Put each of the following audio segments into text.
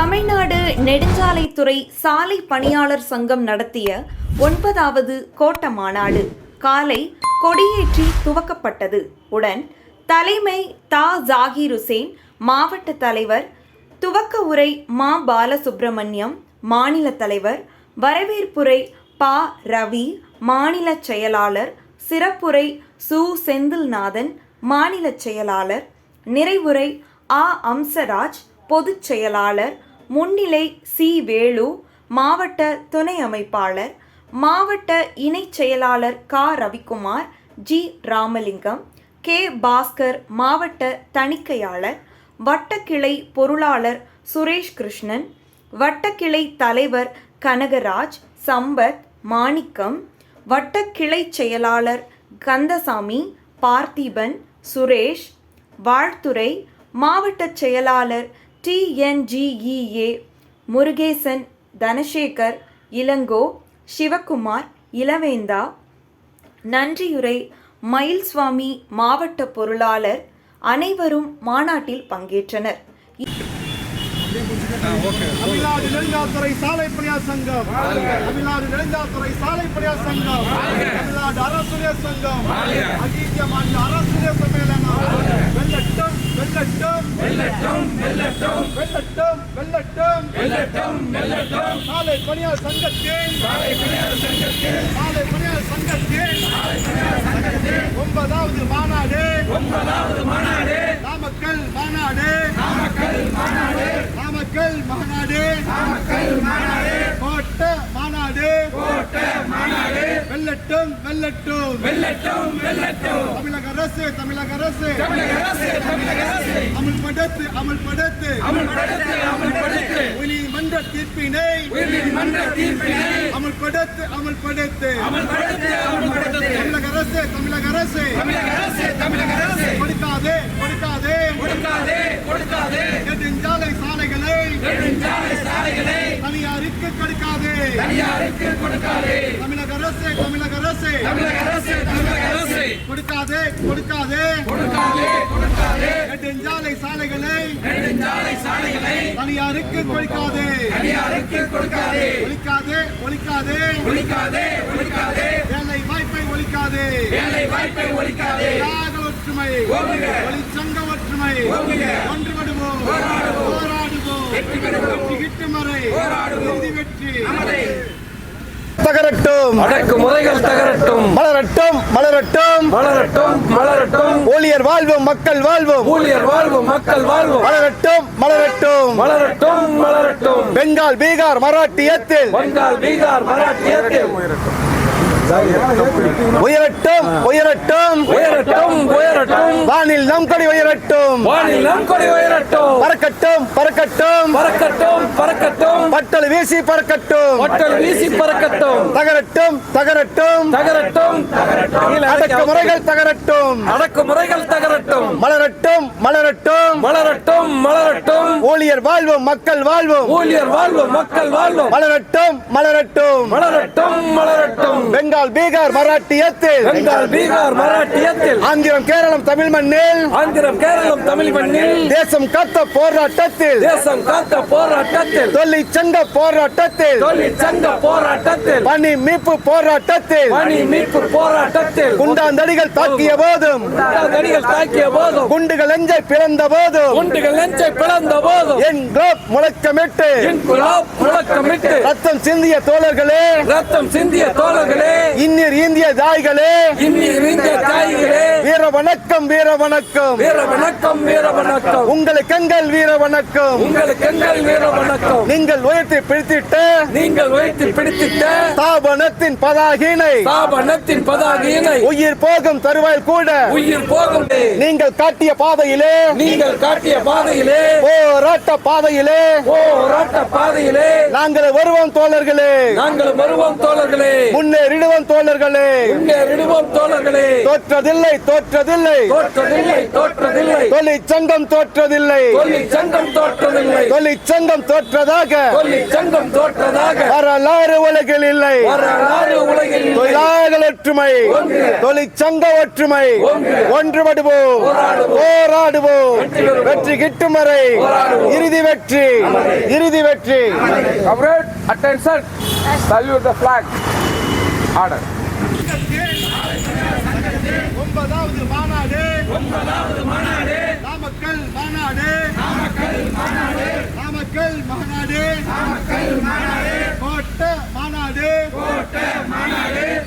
தமிழ்நாடு நெடுஞ்சாலைத்துறை சாலை பணியாளர் சங்கம் நடத்திய ஒன்பதாவது கோட்ட மாநாடு காலை கொடியேற்றி துவக்கப்பட்டது. உடன் தலைமை தா. ஜாகிர் ஹுசேன் மாவட்ட தலைவர் துவக்க உரை மா. பாலசுப்பிரமணியம் மாநில தலைவர் வரவேற்புரை பா. ரவி மாநில செயலாளர் சிறப்புரை சு. செந்தில்நாதன் மாநில செயலாளர் நிறைவுரை ஆ. அம்சராஜ் பொதுச் செயலாளர் முன்னிலை சி. வேலு மாவட்ட துணை அமைப்பாளர் மாவட்ட இணைச் செயலாளர் கா. ரவிக்குமார் ஜி. ராமலிங்கம் கே. பாஸ்கர் மாவட்ட தணிக்கையாளர் வட்டக்கிளை பொருளாளர் சுரேஷ் கிருஷ்ணன் வட்டக்கிளை தலைவர் கனகராஜ் சம்பத் மாணிக்கம் வட்டக்கிளை செயலாளர் கந்தசாமி பார்த்திபன் சுரேஷ் வாழ்த்துறை மாவட்ட செயலாளர் டிஎன்ஜிஇஏ முருகேசன் தனசேகர் இளங்கோ சிவகுமார் இளவேந்தா நன்றியுரை மயில்சுவாமி மாவட்ட பொருளாளர் அனைவரும் மாநாட்டில் பங்கேற்றனர். தமிழ்நாடு நெடுஞ்சாத்துறை சாலை பணியார் சங்கம். தமிழ்நாடு நெடுஞ்சாத்துறை சாலை பணியார் சங்கம். தமிழ்நாடு அரசுரியர் சங்கம். அகில மாநில சம்மேளனம். வெல்லட்டும் வெல்லட்டும் வெல்லட்டும் வெல்லட்டும் வெல்லட்டும் வெல்லட்டும் சாலை பணியாளர் சங்கத்தின் சாலை பணியாளர் சங்கத்தின் சாலை பணியாளர் சங்கத்தின் சாலை பணியாளர் சங்கத்தின் ஒன்பதாவது மாநாடு. ஒன்பதாவது மாநாடு. நாமக்கல் மாநாடு. நாமக்கல் மாநாடு. நாமக்கல் மாநாடு. நாமக்கல் வெள்ளட்டும் வெள்ளட்டும் வெள்ளட்டும் வெள்ளட்டும் தமிழக அரசு தமிழக அரசு. தமிழக அரசு தமிழக அரசு. அமல்படுத்து அமல்படுத்து. அமல்படுத்து அமல்படுத்து. உயர்நீதிமன்ற தீர்ப்பினை உயர்நீதிமன்ற தீர்ப்பினை. அமல்படுத்து அமல்படுத்து. அமல்படுத்து அமல்படுத்து. தமிழக அரசு தமிழக அரசு. தமிழக அரசு தமிழக அரசு. கொடுக்காதே கொடுக்காதே. கொடுக்காதே கொடுக்காதே. நெடுஞ்சாலை நெடுஞ்சாலை சாலைகளை. தனியாருக்கு கொடுக்காதே. தனியாருக்கு கொடுக்காதே. தமிழக அரசு தமிழக அரசு. தமிழக அரசு தமிழக அரசு. கொடுக்காதே கொடுக்காதே. கொடுக்காதே கொடுக்காதே. நெடுஞ்சாலை சாலைகளை. நெடுஞ்சாலை சாலைகளை. தனியாருக்கு கொடுக்காதே. தனியாருக்கு கொடுக்காதே. ஒழிக்காதே ஒழிக்காதே. ஒழிக்காதே ஒழிக்காதே. வேலை வாய்ப்பை ஒழிக்காதே. வேலை வாய்ப்பை ஒழிக்காதே. ஒற்றுமை. ஒளிச்சங்க ஒற்றுமை. ஒன்றுபடுவோம். போராடுவோம். தகரட்டும். அடக்கு முறைகள் தகரட்டும். மலரட்டும் மலரட்டும். மலரட்டும் மலரட்டும். ஊழியர் வாழ்வும் மக்கள் வாழ்வும். ஊழியர் வாழ்வும் மக்கள் வாழ்வும். மலரட்டும் மலரட்டும். மலரட்டும் மலரட்டும். பெங்கால் பீகார் மராட்டியத்தில். பெங்கால் பீகார் மராட்டியத்தில். உயரட்டும் உயரட்டும் உயரட்டும். உயரட்டும் வானில் நம் கொடி உயரட்டும். வானில் நம் கொடி உயரட்டும். பறக்கட்டும் பறக்கட்டும். பறக்கட்டும் பறக்கட்டும். பட்டல் வீசி பறக்கட்டும். மக்கள் வீசி பறக்கட்டும். தகரட்டும் தகரட்டும். தகரட்டும். அடக்கு முறைகள் தகரட்டும். அடக்கு முறைகள் தகரட்டும். மலரட்டும் மலரட்டும். மலரட்டும் மலரட்டும். ஊழியர் வாழ்வும் மக்கள் வாழ்வும். ஊழியர் வாழ்வும் மக்கள் வாழ்வும். மலரட்டும் மலரட்டும். மலரட்டும் மலரட்டும். பெங்கால் பீகார் மராட்டியத்தில். பெங்கால் பீகார் மராட்டியத்தில். ஆந்திரம் கேரளம் தமிழ் மண்ணில். ஆந்திரம் கேரளம் தமிழ் மண்ணில். தேசம் காத்த போராட்டத்தில். தேசம் காத்த போராட்டத்தில். தொழிற்சங்க போராட்டத்தில். தொழிற்சங்க போராட்டத்தில். பணி மீட்பு போராட்டத்தில். பணி மீட்பு போராட்டத்தில். குண்டாந்தடிகள் தாக்கிய போதும். நடிகள் தாக்கிய போதும். குண்டுகள் நெஞ்சை பிறந்த போதும். குண்டுகள் நெஞ்சை பிளந்த போதும். என் குலோப் முழக்கமிட்டு. இன்குலாப் முழக்கமிட்டு. ரத்தம் சிந்திய தோழர்களே. ரத்தம் சிந்திய தோழர்களே. இன்னிர் இந்திய தாய்களே. இன்னில் இந்திய தாய்களே. வணக்கம் வீர வணக்கம். வீர வணக்கம் வீர வணக்கம். உங்களுக்கு எங்கள் வீர வணக்கம். உங்களுக்கு எங்கள் வீர வணக்கம். நீங்கள் உயர்த்தி பிடித்திட்ட நீங்கள் வைத்து பிடித்திட்ட ஸ்தாபனத்தின் பதாகினை ஸ்தாபனத்தின் பதாகையினை. உயிர் போகும் தருவாயில் கூட. உயிர் போகும் நீங்கள் காட்டிய பாதையிலே. நீங்கள் காட்டிய பாதையிலே. போராட்ட பாதையிலே. போராட்ட பாதையிலே. நாங்கள் வருவோம் தோழர்களே. நாங்கள் வருவோம் தோழர்களே. முன்னேறிடுவோம் தோழர்களே. முன்னேறிடுவோம் தோழர்களே. தோற்றதில்லை. தோற்றதில்லை. தோற்றதில்லை தோற்றதில்லை. தொழிற்சங்கம் தோற்ற தோற்றதில்லை. தொழிற்சங்கம் தோற்றதில்லை. தொழிற்சங்கம் தோற்றதாக. தொழிற்சங்கம் தோற்றதாக. வரலாறு உலகில் இல்லை. வரலாறு உலகில் இல்லை. தொழிலாளர்கள் ஒற்றுமை. தொழிற்சங்க ஒற்றுமை. ஒன்றுபடுவோம். போராடுவோம். வெற்றி கிட்டும் வரை. இறுதி வெற்றி. இறுதி வெற்றி. attention. Salute the flag. Order. ஒன்பதாவது மாநாடு. ஒன்பதாவது மாநாடு. நாமக்கல் மாநாடு. நாமக்கல் மாநாடு. நாமக்கல் மாநாடு. நாமக்கல் மாநாடு. கோட்ட மாநாடு. கோட்ட மாநாடு.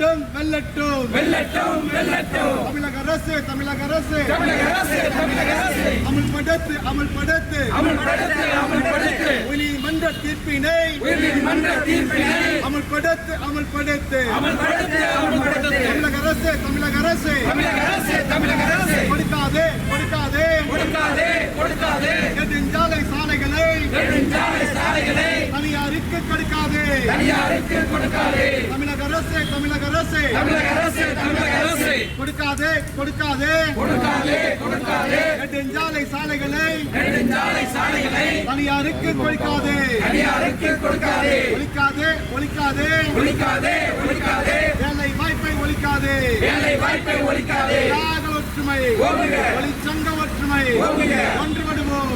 வெல்லட்டும் வெல்லட்டும். வெல்லட்டும் வெல்லட்டும். தமிழக அரசு தமிழக அரசு. தமிழக அரசு தமிழக அரசு. அமல்படுத்து அமல்படுத்து. அமல்படுத்து அமல்படுத்து. உயர்நீதிமன்ற தீர்ப்பினை உயர்நீதிமன்ற தீர்ப்பினை. அமல்படுத்து அமல்படுத்து. அமல்படுத்து அமல்படுத்து. தமிழக அரசு தமிழக அரசு. தமிழக அரசு கொடுக்காதே கொடுக்காதே கொடுக்காதே கொடுக்காதே நெடுஞ்சாலை சாலைகளை நெடுஞ்சாலை சாலைகளை தனியாருக்கு கொடுக்காதே தனியாருக்கு கொடுக்காதே? தமிழக அரசு தமிழக அரசு. தமிழக அரசு தமிழக அரசு. கொடுக்காதே கொடுக்காதே. கொடுக்காதே கொடுக்காதே. நெடுஞ்சாலை சாலைகளை நெடுஞ்சாலை சாலைகளை தனியாருக்கு கொடுக்காதே. தனியாருக்கு கொடுக்காதே. ஒழிக்காதே ஒழிக்காதே. ஒழிக்காதே ஒழிக்காதே. வேலை வாய்ப்பை ஒழிக்காதே. வேலை வாய்ப்பை ஒழிக்காதே. ஒற்றுமை. ஒளிச்சங்க ஒற்றுமை. ஒன்றுபடுவோம்.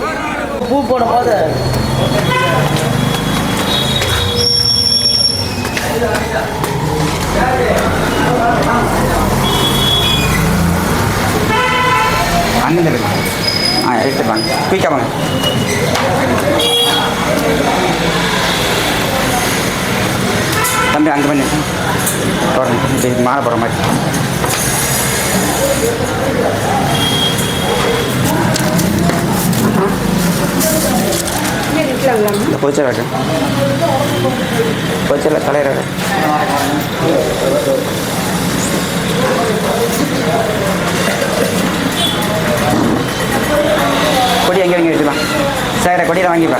பூ போடும்போது அண்ணன் இருக்கு. ஆ எடுத்து வாங்க. குயிக்காக வாங்க தம்பி அங்கே பண்ணி போடுறேன் இது மாலை மாதிரி. இந்த பொச்சல் வைக்க பொச்சல தலையிற கொடி எங்கே வாங்கி வச்சுக்கலாம் சார் கொடியில் வாங்கிப்பா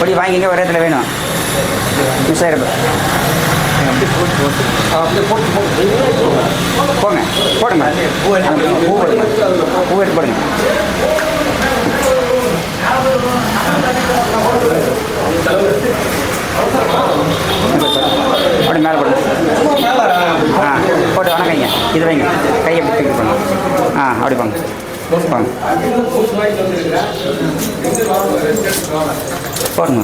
கொடி வாங்கி வாங்கிங்க ஒரே இடத்துல வேணும். மிஸ் ஆயிரம் போங்க போடுங்க. பூ எடுத்து போடுங்க. பூ எடுத்து போடுங்க. அப்படி மேலே போடுங்க ஆ போட்டு வணக்கங்க. இது வைங்க. கையை பிடிச்சி பண்ணுங்க ஆ அப்படி போங்க. போங்க. போடுங்க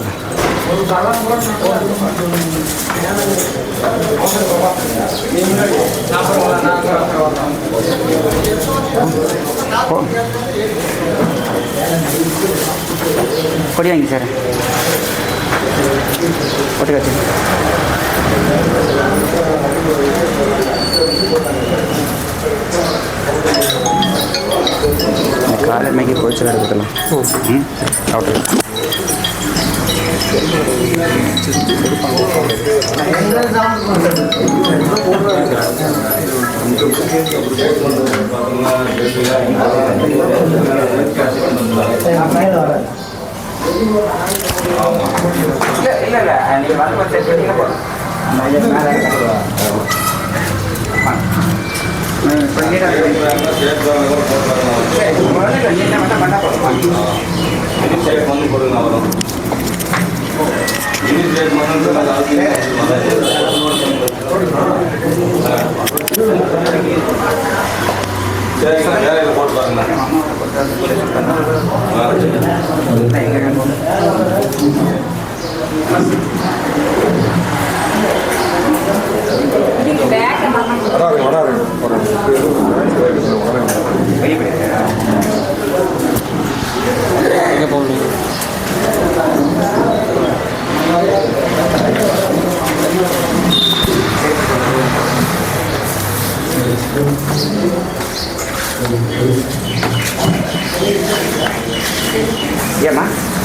போ கொடி வாங்கி சார். ஒட்டி வச்சு இந்த காலை மேகி போச்சு எடுத்துக்கலாம் ம். அவுட்டு இல்லை இல்லை இல்லை நீங்கள் வந்து ஒரு செட் பண்ணிங்க போதும் அந்த பண்ணால் போதும்